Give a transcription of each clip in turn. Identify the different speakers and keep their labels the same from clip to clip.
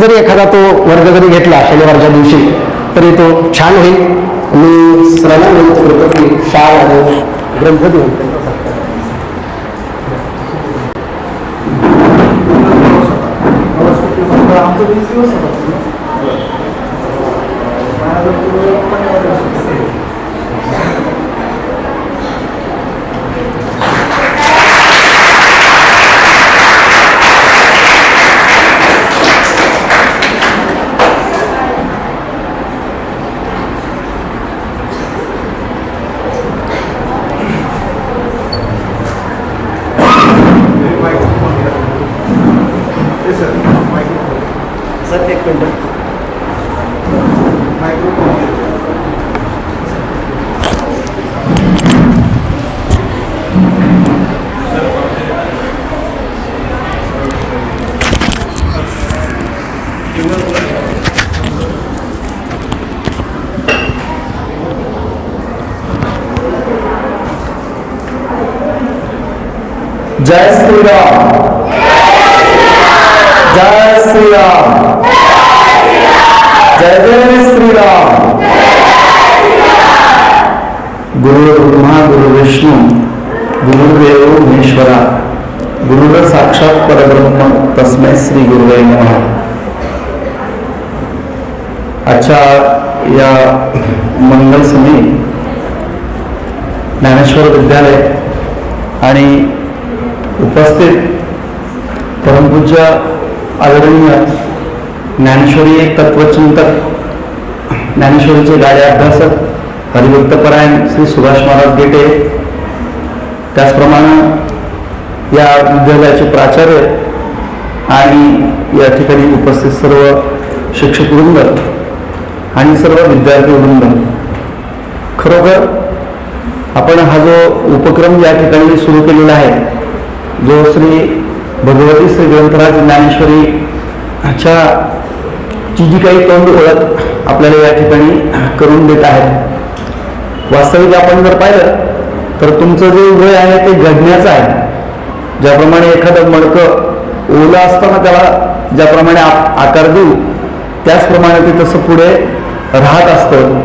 Speaker 1: जरी एखादा तो वर्ग जरी घेतला शनिवारच्या दिवशी तरी तो छान होईल. मी सर्वांना विनंती करतो की शाळ आणि ग्रंथ देऊन त्यांचा
Speaker 2: आमचं वीस दिवस
Speaker 1: होता एक मिनटं जय श्रीराम जय श्रीराम जय जय श्रीराम गुरु ब्रह्मा गुरु विष्णू गुरुदेव महेश्वरा गुरुर साक्षात परब्रह्म तस्मै श्री गुरुवे नमः आजच्या या मंगल समी ज्ञानेश्वर विद्यालय आणि उपस्थित परमपूज्य आदरणीय ज्ञानेश्वरी एक तत्वचिंतक ज्ञानेश्वरीचे गाडे अभ्यासक हरिभक्तपरायण श्री सुभाष महाराज गेटे. त्याचप्रमाणे या विद्यालयाचे प्राचार्य आणि या ठिकाणी उपस्थित सर्व शिक्षक वृंद आणि सर्व विद्यार्थी वृंद. खरोखर आपण हा जो उपक्रम या ठिकाणी सुरू केलेला आहे जो श्री भगवती श्री ग्रंथराज ज्ञानेश्वरी च्या जी काही तोंड ओळख आपल्याला या ठिकाणी करून देत आहेत. वास्तविक आपण जर पाहिलं तर तुमचं जे वय आहे ते घडण्याचं आहे. ज्याप्रमाणे एखादं मडकं ओलं असताना त्याला ज्याप्रमाणे आ- आकार देऊ त्याचप्रमाणे ते तसं पुढे राहत असतं.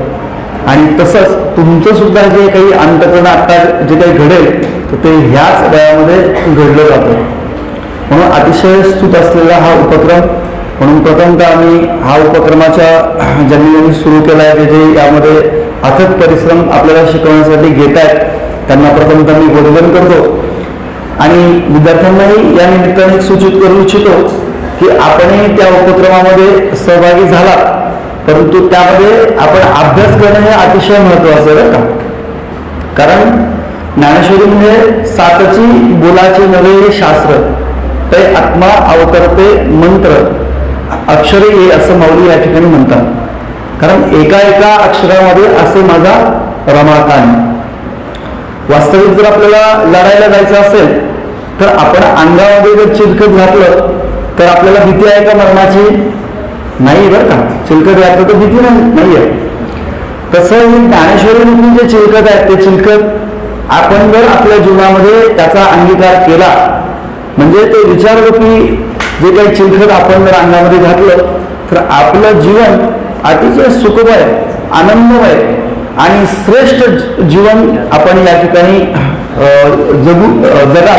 Speaker 1: आणि तसंच तुमचं सुद्धा जे काही अंतकरण आत्ता जे काही घडेल तर ते ह्याच वयामध्ये घडलं जातं. म्हणून अतिशय स्तुत असलेला हा उपक्रम म्हणून प्रथमतः आम्ही हा उपक्रमाच्या ज्यांनी सुरू केला आहे जे यामध्ये अथक परिश्रम आपल्याला शिकवण्यासाठी घेत आहेत त्यांना प्रथमतः मी वंदन करतो. आणि विद्यार्थ्यांनाही या निमित्ताने सूचित करू इच्छितो की आपणही त्या उपक्रमामध्ये सहभागी झाला परंतु त्यामध्ये आपण अभ्यास करणं हे अतिशय महत्वाचं आहे बरं का. कारण ज्ञानेश्वरी म्हणजे सातची बोलाचे नवे शास्त्र ते आत्मा अवतरते मंत्र अक्षरे ये असं माऊली या ठिकाणी म्हणतात. कारण एका एका अक्षरामध्ये असे माझा रमाकांत वास्तविक जर आपल्याला लढायला जायचं असेल तर आपण अंगामध्ये जर चिलकत घातलं तर आपल्याला भीती आहे का मरणाची? नाही बरं का. चिलकत घातलं तर भीती नाही आहे तसं ही ज्ञानेश्वरी जे चिलकत आहे ते चिलकत आपण जर आपल्या जीवनामध्ये त्याचा अंगीकार केला म्हणजे ते विचाररूपी जे काही चिलखत आपण जर अंगामध्ये घातलं तर आपलं जीवन अतिशय सुखमय आनंदमय आणि श्रेष्ठ जीवन आपण या ठिकाणी जगू जगा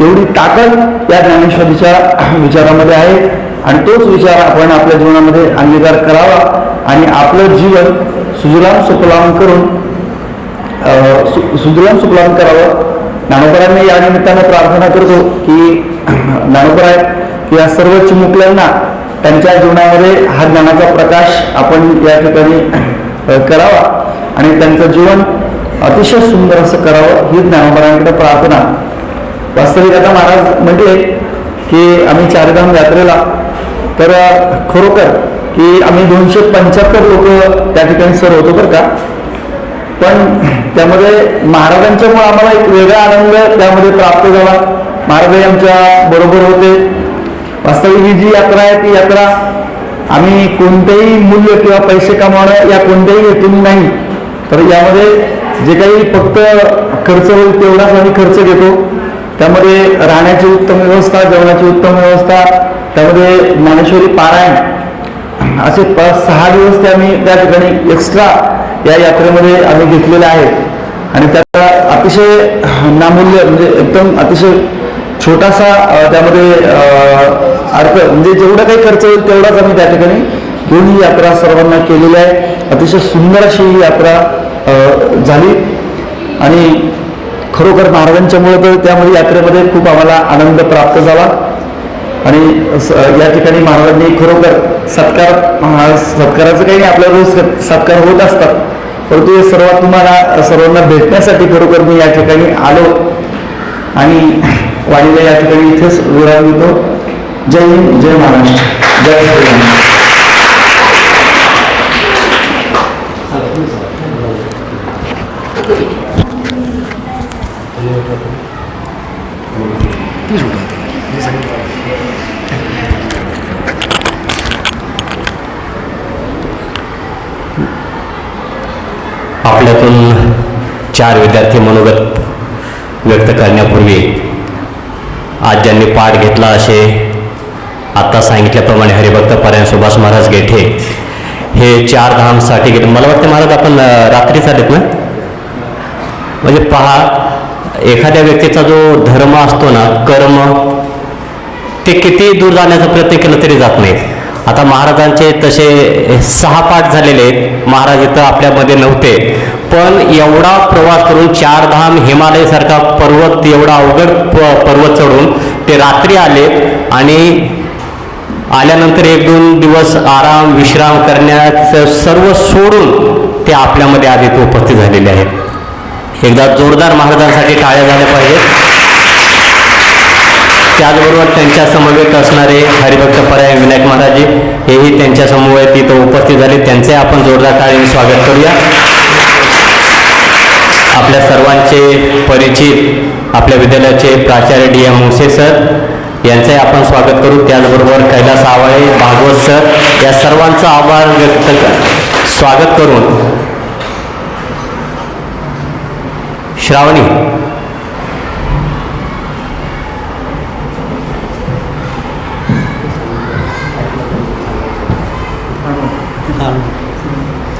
Speaker 1: एवढी ताकद या ज्ञानेश्वरीच्या विचारामध्ये आहे. आणि तोच विचार आपण आपल्या जीवनामध्ये अंगीकार करावा आणि आपलं जीवन सुजलाम सुफलाम करून सु- सुजलाम सुफलाम करावं. ज्ञानोबरांनी या निमित्तानं प्रार्थना करतो की ज्ञानोपराय की या सर्व चिमुकल्यांना त्यांच्या जीवनामध्ये हा ज्ञानाचा प्रकाश आपण या ठिकाणी करावा. आणि त्यांचं जीवन अतिशय सुंदर असं करावं ही ज्ञानोपरांकडे प्रार्थना. वास्तविक आता महाराज म्हटले की आम्ही चारधाम यात्रेला तर खरोखर की आम्ही दोनशे पंच्याहत्तर लोक त्या ठिकाणी सर होतो बरं का. पण त्यामध्ये महाराजांच्यामुळे आम्हाला एक वेगळा आनंद त्यामध्ये प्राप्त झाला. महाराज आमच्या बरोबर होते. वास्तविक ही जी यात्रा आहे ती यात्रा आम्ही कोणतेही मूल्य किंवा पैसे कमावणं या कोणत्याही हेतून नाही. तर यामध्ये जे काही फक्त खर्च होईल तेवढाच आम्ही खर्च घेतो. त्यामध्ये राहण्याची उत्तम व्यवस्था जेवणाची उत्तम व्यवस्था त्यामध्ये ज्ञानेश्वरी पारायण. असे पाच सहा दिवस ते आम्ही त्या ठिकाणी एक्स्ट्रा या यात्रेमध्ये आम्ही घेतलेले आहेत. आणि त्याचा अतिशय नामूल्य म्हणजे एकदम अतिशय छोटासा त्यामध्ये अर्थ म्हणजे जेवढा काही खर्च होईल तेवढाच आम्ही त्या ठिकाणी घेऊन ही यात्रा सर्वांना केलेली आहे. अतिशय सुंदर अशी ही यात्रा झाली. आणि खरोखर महाराजांच्यामुळे तर त्यामध्ये यात्रेमध्ये खूप आम्हाला आनंद प्राप्त झाला. आणि स- या ठिकाणी महाराजांनी खरोखर सत्कार सत्काराचं काही नाही आपल्या रोज सत्कार होत असतात. परंतु हे सर्व तुम्हाला सर्वांना भेटण्यासाठी खरोखर मी या ठिकाणी आलो. आणि वाणीला या ठिकाणी इथेच विराम देतो जय हिंद जय महाराष्ट्र. जय श्रीराम.
Speaker 2: आपल्यातून चार विद्यार्थी मनोगत व्यक्त करण्यापूर्वी आज ज्यांनी पाठ घेतला असे आत्ता सांगितल्याप्रमाणे हरिभक्त पर्याय सुभाष महाराज गेठे हे चार धामसाठी गेले. मला वाटतं महाराज आपण रात्रीच आलेत ना? म्हणजे पहा एखाद्या व्यक्तीचा जो धर्म असतो ना कर्म ते किती दूर जाण्याचा प्रयत्न केला तरी जात नाही. आता महाराजांचे तसे सहा पाठ झालेले आहेत. महाराज इथं आपल्यामध्ये नव्हते. पण एवढा प्रवास करून चार धाम पर्वत एवढा अवघड प- पर्वत चढून ते रात्री आले आणि आल्यानंतर एक दोन दिवस आराम विश्राम करण्याचं सर्व सोडून ते आपल्यामध्ये आधी उपस्थित झालेले आहेत. एकदा जोरदार महाराजांसाठी टाळ्या झाल्या पाहिजेत. त्याचबरोबर त्यांच्या समवेत असणारे हरिभक्त पर्याय विनायक महाराजी हेही त्यांच्या समवेत इथं उपस्थित झाले. त्यांचे आपण जोरदार टाळीने स्वागत करूया. आपल्या सर्वांचे परिचित आपल्या विद्यालयाचे प्राचार्य डी एम मुसे सर यांचे आपण स्वागत करू. त्याचबरोबर कैलास आवाळे भागवत सर या सर्वांचा आभार व्यक्त स्वागत करून. श्रावणी.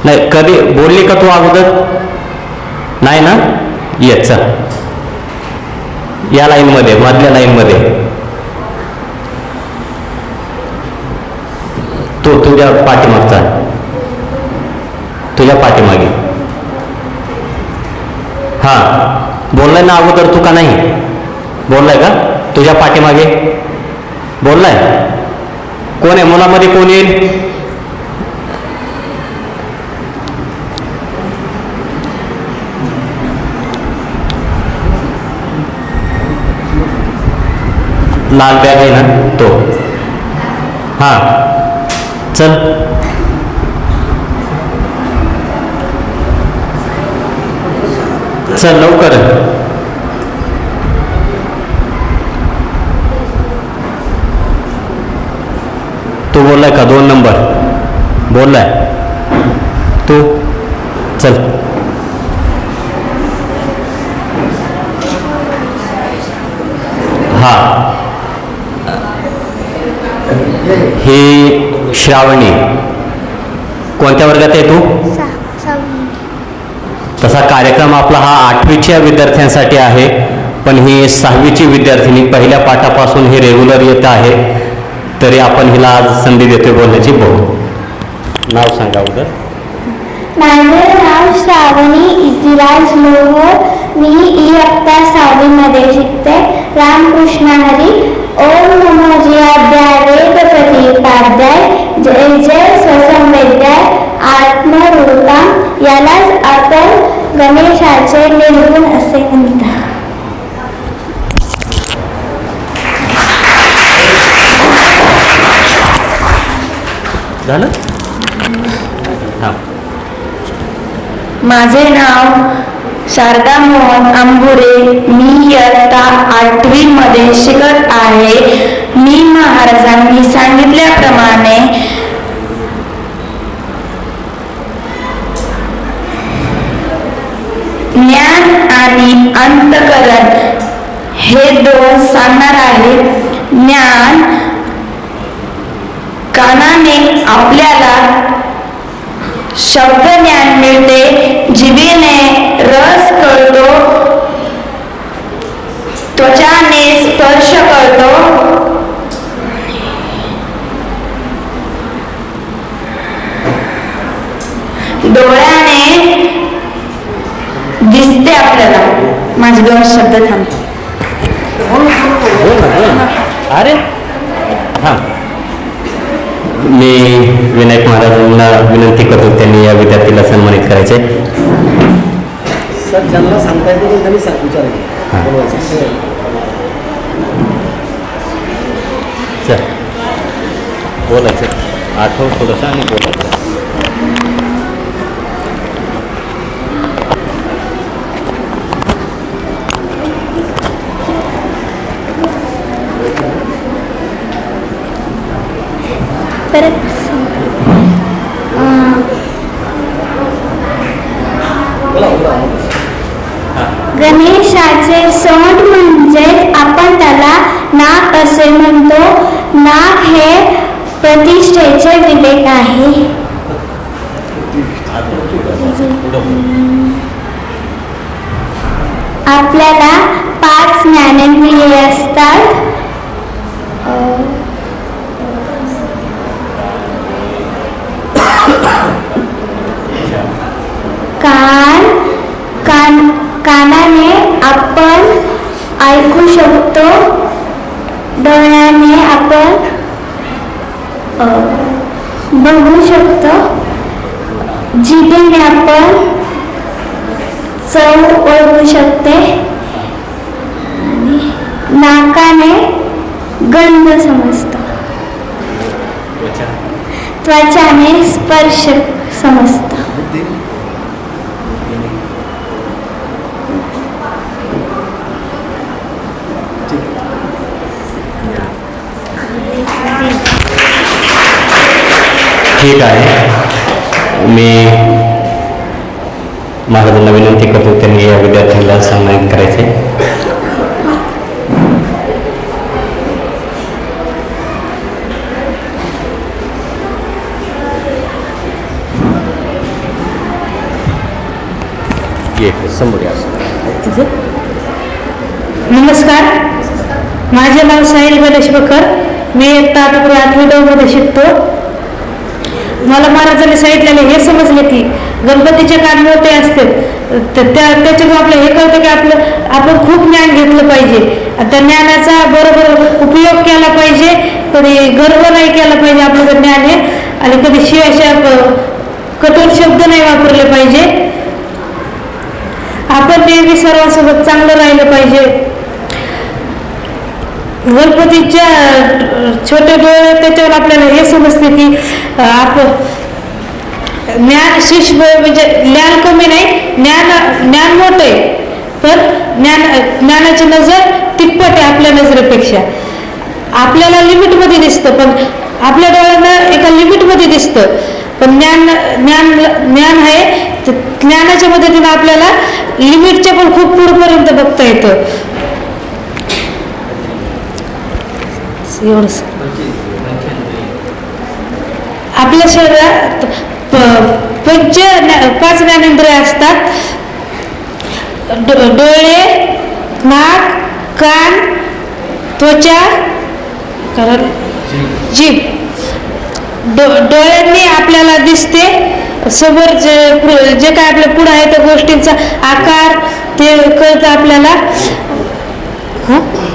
Speaker 2: नाही कधी बोलली का तू अगोदर? नाही ना? ये या लाईनमध्ये मधल्या लाईनमध्ये. तू तुझ्या पाठीमागचा. तुझ्या पाठीमागे. हां. बोललाय ना अगोदर तू का नाही? बोललाय का? तुझ्या पाठीमागे. बोललाय? कोण आहे? मुलामध्ये कोण येईल? लाल बॅग आहे ना? तो. हां. चल. चल लवकर. तू बोललाय का? दोन नंबर. बोललाय. तू. चल. हा. ही श्रावणी. कोणत्या वर्गात आहे तू? तसा कार्यक्रम आपला हा आठवीच्या विद्यार्थ्यांसाठी आहे पण ही सहावीची विद्यार्थिनी पहिल्या पाठापासून ही रेग्युलर येत आहे तरी आपण हिला आज संधी देतोय बोलण्याची. बघू नाव सांगा उदर
Speaker 3: माझे नाव श्रावणी इतिराज लोहर मी इयत्ता सहावीमध्ये शिकते. रामकृष्ण हरी. ओम जय स्वसंवेद्याय आत्मरूपा यालाच आपण गणेशाचे निर्गुण असे म्हणतात.
Speaker 2: झालं?
Speaker 4: माझे नाव शारदा मोहन अंबुरे. मी इयत्ता आठवीमध्ये शिकत आहे. मी महाराजांनी सांगितल्याप्रमाणे ज्ञान आणि अंतकरण. हे दोन सांगणार आहे. ज्ञान कानाने आपल्याला शब्द ज्ञान मिळते. जिभेने रस कळतो. त्वचाने स्पर्श करतो डोळ्याने दिसते आपल्याला. माझे दोन शब्द थांब.
Speaker 2: अरे हां. मी विनायक महाराजांना विनंती करतो त्यांनी या विद्यार्थीला सन्मानित करायचे
Speaker 5: सर ज्यांना सांगता येते त्यांनी सांग विचारायचे
Speaker 2: बोलायचं आठव थोडंसं आणि बोलायचं
Speaker 3: परत गणेशाचे सोंड म्हणजे आपण त्याला नाक असे म्हणतो. नाक हे प्रतिष्ठेचे विवेक आहे. आपल्याला पाच ज्ञानेंद्रिय असतात अं, कान कान कानाने आपण ऐकू शकतो? डोळ्याने आपण बघू शकतो. जिभेने आपण चव ओळखू शकते. नाकाने गंध समजतो. त्वचाने स्पर्श समजतो.
Speaker 2: ठीक आहे. मी महाराजांना विनंती करतो त्यांनी या विद्यार्थ्यांना सन्मानित करायचे. ये समोर
Speaker 6: नमस्कार. माझे नाव साहिल गणेश बकर मी एक आठवी आठवी मध्ये शिकतो. मला महाराजांनी सांगितलेले हे समजले की गणपतीचे कान ते असते. तर त्या त्याच्यातून आपलं हे कळतं की आपलं आपण खूप ज्ञान घेतलं पाहिजे. त्या ज्ञानाचा बरोबर उपयोग केला पाहिजे कधी गर्व नाही केला पाहिजे आपलं ज्ञान आहे आणि कधी शिवाय कठोर शब्द नाही वापरले पाहिजे. आपण नेहमी सर्वांसोबत चांगलं राहिलं पाहिजे. गणपतीच्या छोटे डोळे त्याच्यावर आपल्याला हे समजते की आपण ज्ञान शिश म्हणजे ज्ञान कमी नाही ज्ञान ज्ञान मोठं आहे. पण ज्ञान ज्ञानाची नजर तिप्पट आहे आपल्या नजरेपेक्षा. आपल्याला लिमिटमध्ये दिसतं पण आपल्या डोळ्यांना एका लिमिटमध्ये दिसतं. पण ज्ञान ज्ञान ज्ञान आहे ज्ञानाच्या मदतीनं आपल्याला लिमिटच्या पण खूप पुढपर्यंत बघता येतं. एवढंच. आपल्या शरीरात प- पंच पाच ज्ञानेंद्रिय असतात. डो- डोळे नाक कान त्वचा कारण जीभ. डो डोळ्यांनी आपल्याला दिसते. समोर जे जे काय आपल्या पुढं आहे त्या गोष्टींचा आकार ते कळतं आपल्याला. हं?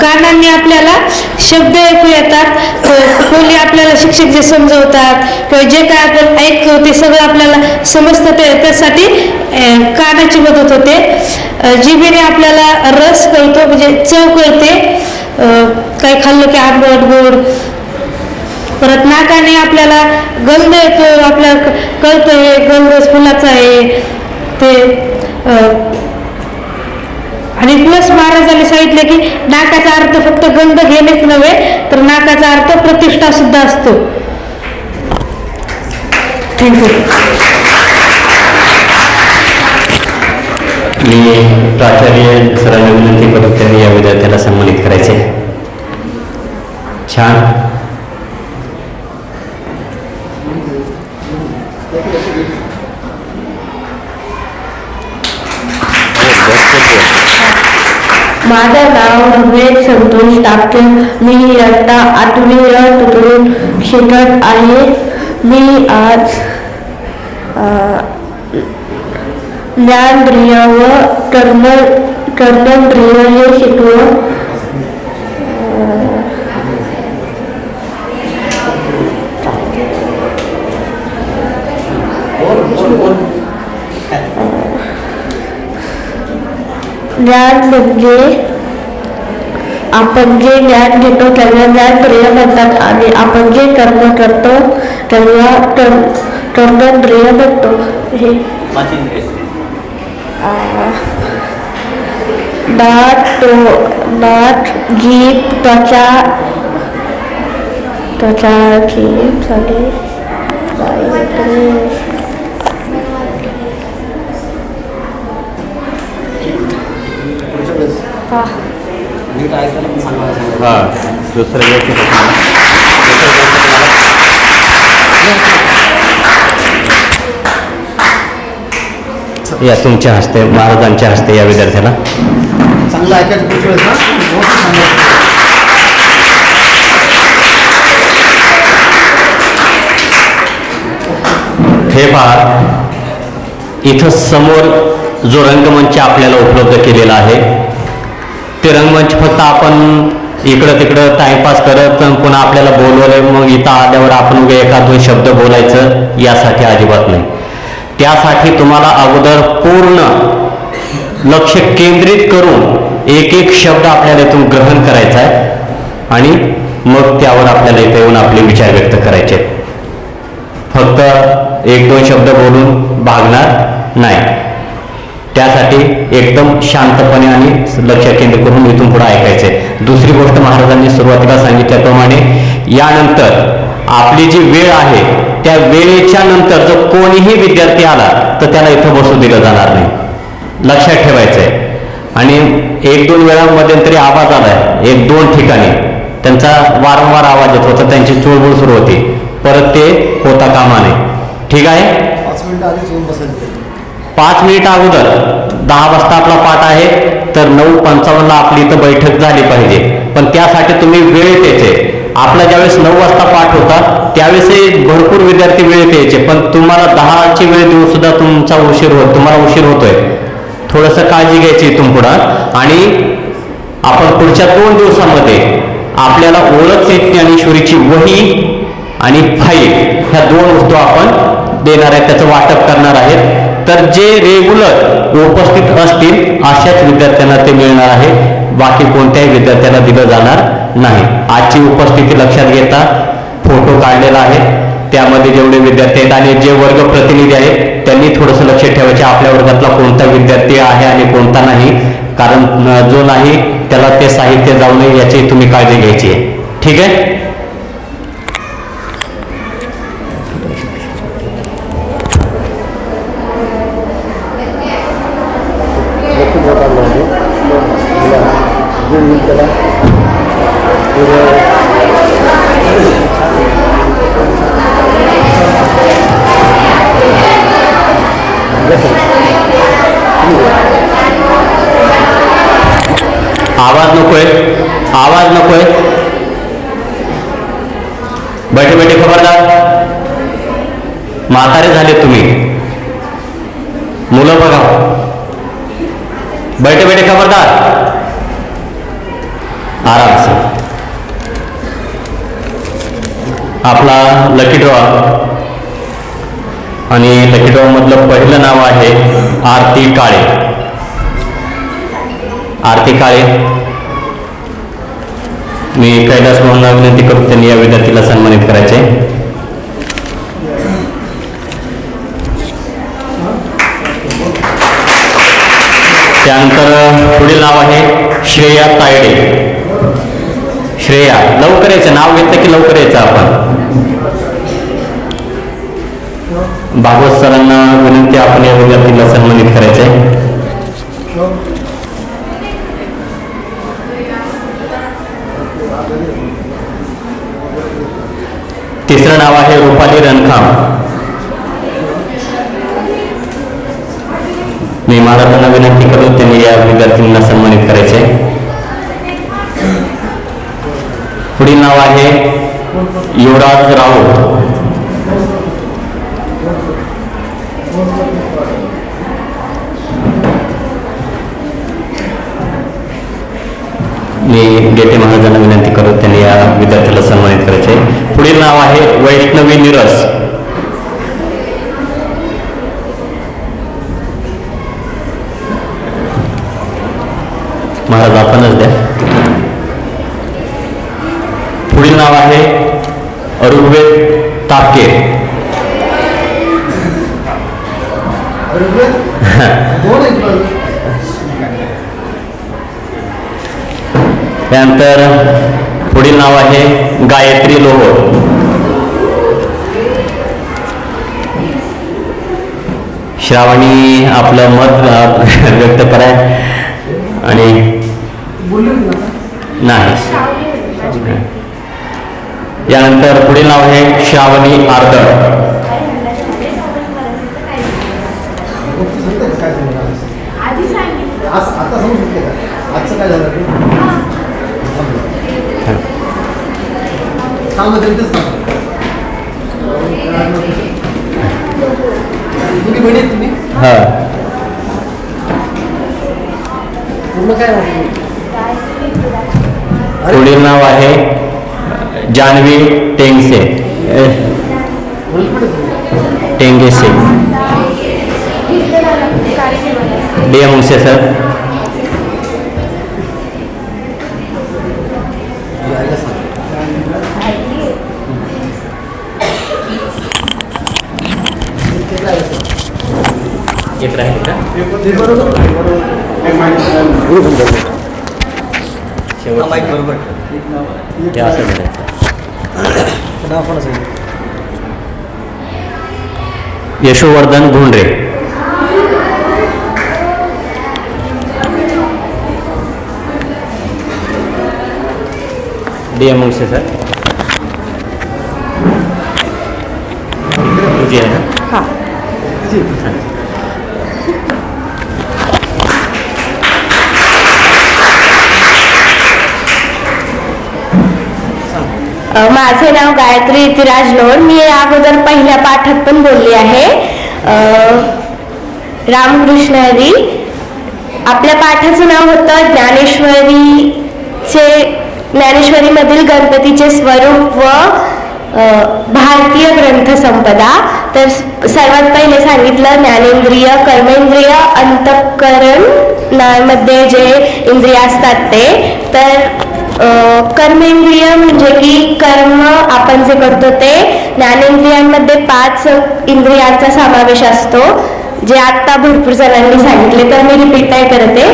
Speaker 6: कानांनी आपल्याला शब्द ऐकू येतात क- कोणी आपल्याला शिक्षक जे समजवतात किंवा जे काय आपण ऐकतो ते सगळं आपल्याला समजतं ते त्यासाठी कानाची मदत होते. जिभेने आपल्याला रस कळतो म्हणजे चव कळते. काही खाल्लं की आंबट गोड. परत नाकाने आपल्याला गंध येतो आपल्याला कळतं हे गंध फुलाचा आहे. ते आणि प्लस महाराजांनी सांगितले की नाकाचा अर्थ फक्त गंध घेणेच नव्हे तर नाकाचा अर्थ प्रतिष्ठा सुद्धा असतो. थँक्यू
Speaker 2: मी प्राचार्य सरांना विनंती करून त्यांनी या विद्यार्थ्याला सन्मानित करायचे. छान
Speaker 4: माझं नाव रमेश टाकते मी इयत्ता आठवी तुकडून शिकत आहे. मी आज ज्ञानप्रिय व कर्म कर्मप्रिय हे शिकलो ज्ञान म्हणजे आपण जे ज्ञान घेतो त्यांना ज्ञान प्रिय म्हणतात आणि आपण जे कर्म करतो त्यांना कर्म कर्म प्रिय म्हणतो. हे. दात तो नाक जीप त्वचा. त्वचा जीप सगळे गायत्री.
Speaker 5: पुढच्या वेळेस
Speaker 3: हा
Speaker 5: नीट ऐकायला पण सांगा सांगा.
Speaker 2: हा दुसरं या तुमच्या हस्ते महाराजांच्या हस्ते या विद्यार्थ्याला
Speaker 5: चांगलं ऐकायचं.
Speaker 2: हे पहा इथं समोर जो रंगमंच आपल्याला उपलब्ध केलेला आहे ते रंगमंच फक्त आपण इकडं तिकडं टाइमपास करत पुन्हा आपल्याला बोलवलं मग इथं आल्यावर आपण एका दोन शब्द बोलायचं यासाठी अजिबात नाही त्यासाठी तुम्हाला अगोदर पूर्ण लक्ष केंद्रित करून एक एक शब्द आपल्याला इथून ग्रहण करायचा आहे आणि मग त्यावर आपल्याला इथे येऊन आपले विचार व्यक्त करायचे आहेत. फक्त एक दोन शब्द बोलून भागणार नाही त्यासाठी एकदम शांतपणे आणि लक्ष केंद्रित करून इथून पुढे ऐकायचंय. दुसरी गोष्ट महाराजांनी सुरुवातीला सांगितल्याप्रमाणे यानंतर आपली जी वेळ आहे त्या वेळेच्या नंतर जर कोणीही विद्यार्थी आला तर त्याला इथं बसू दिलं जाणार नाही. लक्षात ठेवायचंय. आणि एक दोन वेळा मध्यंतरी आवाज आलाय. एक दोन ठिकाणी त्यांचा वारंवार आवाज येत होता त्यांची चुळबुळ सुरू होती. परत ते होता कामा नये. ठीक आहे?
Speaker 5: पाच मिनिट
Speaker 2: अगोदर दहा वाजता आपला पाठ आहे तर नऊ पंचावन्नला आपली इथं बैठक झाली पाहिजे. पण त्यासाठी तुम्ही वेळेत यायचे आपला ज्यावेळेस नऊ वाजता पाठ होता त्यावेळेस भरपूर विद्यार्थी वेळेत यायचे. पण तुम्हाला दहाची वेळ देऊन सुद्धा तुमचा उशीर होत तुम्हाला उशीर होतोय. थोडंसं काळजी घ्यायची इथून पुढं. आणि आपण पुढच्या दोन दिवसामध्ये आपल्याला ओळख ज्ञानेश्वरीची वही आणि फाईल ह्या दोन वस्तू आपण देणार आहेत त्याचं वाटप करणार आहेत. तर जे रेग्युलर उपस्थित असतील अशाच विद्यार्थ्यांना ते मिळणार आहे. बाकी कोणत्याही विद्यार्थ्याला दिलं जाणार नाही. आजची उपस्थिती लक्षात घेता फोटो काढलेला आहे. त्यामध्ये जेवढे विद्यार्थी आहेत आणि जे वर्ग प्रतिनिधी आहेत त्यांनी थोडंसं लक्ष ठेवायचे आपल्या वर्गातला कोणता विद्यार्थी आहे आणि कोणता नाही. कारण जो नाही त्याला ते साहित्य जाऊ नये याची तुम्ही काळजी घ्यायची आहे. ठीक आहे? आराम से। आपला लकी ड्रॉ आणि लकी ड्रॉमधलं पहिलं नाव आहे आरती काळे. आरती काळे. मी कैलास मोहनला विनंती करतो त्यांनी या विद्यार्थीला सन्मानित करायचे. त्यानंतर पुढील नाव आहे श्रेया तायडे. श्रेया लवकर यायचं नाव घेतलं की लवकर यायचं आपण. भागवत सरांना विनंती आपण या विद्यार्थीला सन्मानित करायचंय. तिसरं नाव आहे रुपाली रणखाम मी महाराजांना विनंती करून त्यांनी या विद्यार्थ्यांना सन्मानित करायचे पुढील नाव आहे युवराज राऊत. मी गेटे महाराजांना विनंती करून त्यांनी या विद्यार्थ्याला सन्मानित करायचे. पुढील नाव आहे वैष्णवी निरस महाराज आपणच द्या पुढील नाव आहे ऋग्वेद तापके
Speaker 5: दोन आहेत पण.
Speaker 2: त्यानंतर पुढील नाव आहे गायत्री लोहोर श्रावणी आपलं मत व्यक्त करा आणि नाही. यानंतर पुढील नाव आहे श्रावणी आर्दळ.
Speaker 5: आज आता सांगू शकते का आजचं काय झालं ते? सांग ना तरी तेच सांग तुम्ही बहिणी आहेत तुम्ही
Speaker 2: हा. पुढील नाव आहे Janvi Tengse. Tengese. D M sir. राहील का?
Speaker 5: बरोबर.
Speaker 2: हे असं करायचं Yashovardhan Bhondre D M Mungse sir. तुझी आहे ना
Speaker 4: अ, माझे नाव गायत्री इतिराज लोण मी अगोदर पहिल्या पाठात पण बोलली आहे. रामकृष्णरी. रामकृष्ण हरी आपल्या पाठाचं नाव होतं ज्ञानेश्वरीचे ज्ञानेश्वरीमधील गणपतीचे स्वरूप व भारतीय ग्रंथसंपदा तर सर्वात पहिले सांगितलं ज्ञानेंद्रिय कर्मेंद्रिय अंतकरणमध्ये जे इंद्रिय असतात ते. तर कर्मेंद्रिय म्हणजे की कर्म आपण जे करतो ते ज्ञानेंद्रियांमध्ये पाच इंद्रियांचा समावेश असतो जे आत्ता भरपूर जणांनी सांगितले तर मी रिपीट नाही करते.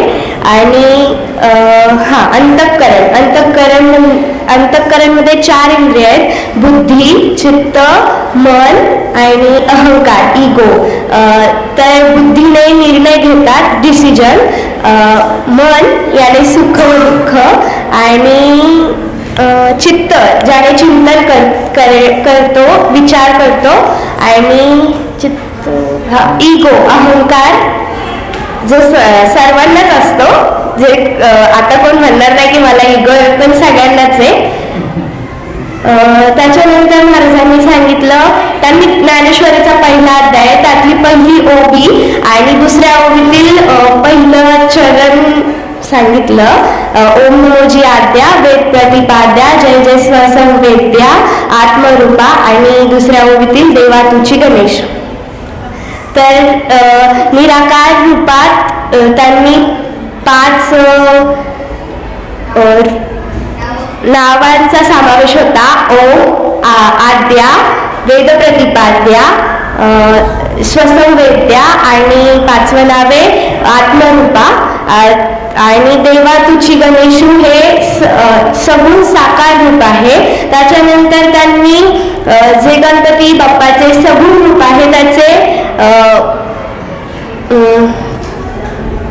Speaker 4: आणि हां हा अंतःकरण. अंतःकरण अंतःकरणमध्ये चार इंद्रिय आहेत. बुद्धी चित्त मन आणि अहंकार इगो तर बुद्धीने निर्णय घेतात डिसिजन मन याने सुख व दुःख आणि चित्त ज्याने चिंतन कर कर करतो विचार करतो आणि चित्त हा इगो अहंकार जो सर्वांनाच असतो जे आता कोण म्हणणार नाही की मला इगो पण सगळ्यांनाच आहे. त्याच्यानंतर महाराजांनी सांगितलं त्यांनी ज्ञानेश्वरीचा पहिला अध्याय त्यातली पहिली ओबी आणि दुसऱ्या ओबीतील पहिलं चरण सांगितलं. ओम नमोजी आद्या वेद प्रतिपाद्या जय जय स्वसंवेद्या आत्मरूपा आणि दुसऱ्या ओबीतील देवा तुची गणेश. तर निराकार रूपात त्यांनी पाच नावांचा समावेश होता. ओम आ- आद्या वेदप्रतिपाद्या अ, स्वसंवेद्या आणि पाचवं नावे आत्मरूपा. आणि देवा तुची गणेशू हे स- सगुण साकार रूप आहे. त्याच्यानंतर त्यांनी जे गणपती बाप्पाचे सगुण रूप आहे त्याचे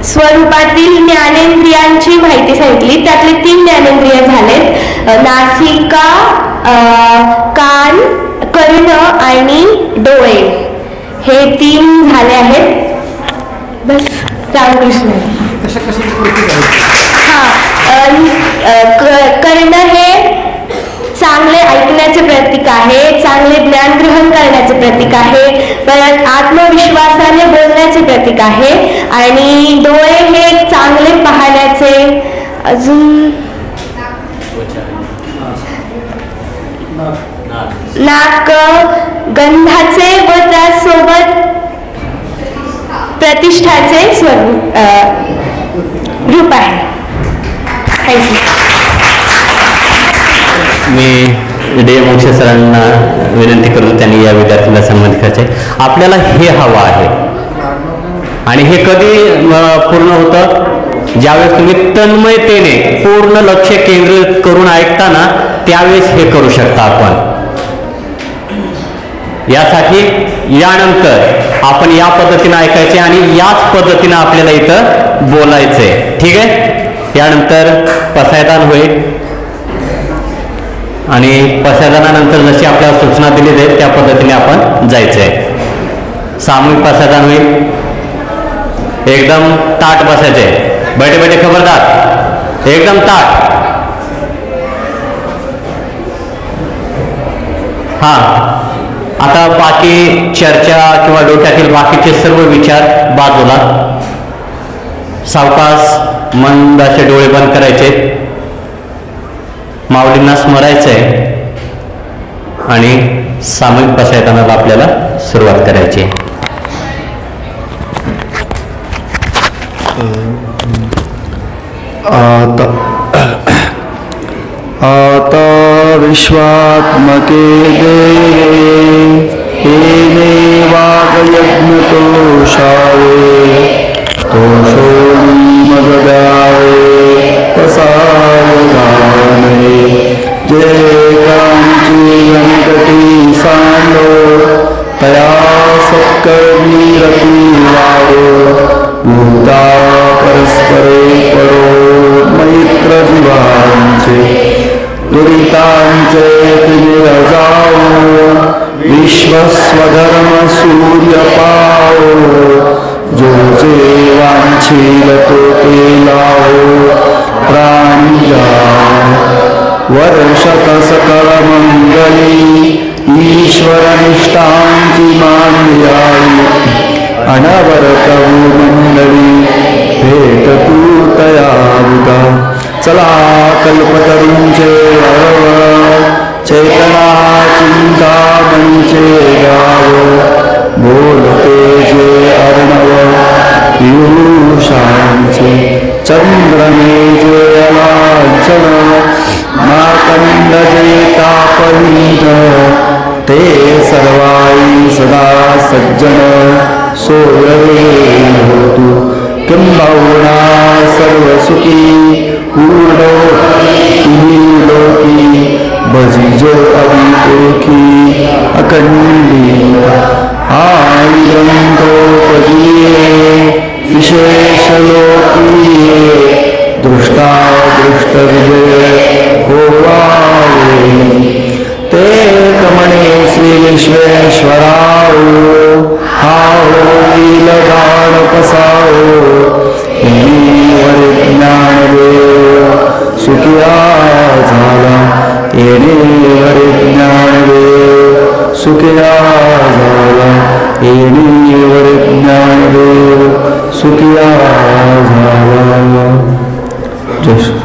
Speaker 4: स्वरूपातील ज्ञानेंद्रियांची माहिती सांगितली. त्यातले तीन ज्ञानेंद्रिय झालेत. नासिका कान कर्ण आणि डोळे. हे तीन झाले आहेत. बस. रामकृष्ण. हा कर्ण हे चांगले ऐकण्याचे प्रतीक आहे चांगले ज्ञान ग्रहण करण्याचे प्रतीक आहे परत आत्मविश्वासाने बोलण्याचे प्रतीक आहे आणि डोळे हे चांगले पाहण्याचे अजून नाक गंधाचे व त्यासोबत प्रतिष्ठाचे स्वरूप रूप आहे. थँक्यू
Speaker 2: मी डी एम सरांना विनंती करतो त्यांनी या विद्यार्थ्यांना सन्मानित करायचे. आपल्याला हे हवं आहे. आणि हे कधी पूर्ण होतं? ज्यावेळेस तुम्ही तन्मयतेने पूर्ण लक्ष केंद्रित करून ऐकताना त्यावेळेस हे करू शकता आपण. यासाठी यानंतर आपण या पद्धतीनं ऐकायचे आणि याच पद्धतीनं आपल्याला इथं बोलायचंय. ठीक आहे? यानंतर पसायदान होईल. आणि पसायदानानंतर जशी आपल्याला सूचना दिली जाईल त्या पद्धतीने आपण जायचं आहे सामूहिक पसायदान होईल. एकदम ताट बसायचे बैठे बैठे खबरदार. एकदम ताट. हा. आता बाकी चर्चा किंवा डोक्यातील बाकीचे सर्व विचार बाजूला. सावकाश मंद असे डोळे बंद करायचे. माऊलींना आहे आणि सामूहिक पसायतानाला आपल्याला सुरुवात करायची आहे.
Speaker 1: आता विश्वात्मके देवे हे तोषो तोषोमी प्रसाय जे कांची व्यंकटी सांडो तया सत्कर्मीरती वाडो भूता परस्परे परो मैत्र जीवांचे दुरितांचे तिरजाओ विश्वस्वधर्म सूर्य पाओ जो जे वांछील तो ते लाओ प्राणी जाओ वर्षत सकल मंगली ईश्वर निष्ठांची मांडियाई अनवरत मंडळी भेट तू तया चला कल्पतरूंचे अरव चेतना चिंतामणीचे गाव बोलते जे अर्णव पियुषांचे चंद्रने जे अलांचन मातंड जयता तापहीन ते सर्वाई सदा सज्जन सोयवे होतु किंबहुना सर्वसुखी पूर्ण तुम्ही लोकी। भजिजो अभिपोखी अखंडित आई ग्रंथोपजीये दृष्टा दृष्ट विजय ते कमणे श्री विश्वेश्वराओ। हा होईल कसाओ ज्ञान देव सुखिया झाला येणीवर ज्ञान देव सुखिया झाला येणीवर ज्ञान देव सुखिया झाला। जय श्री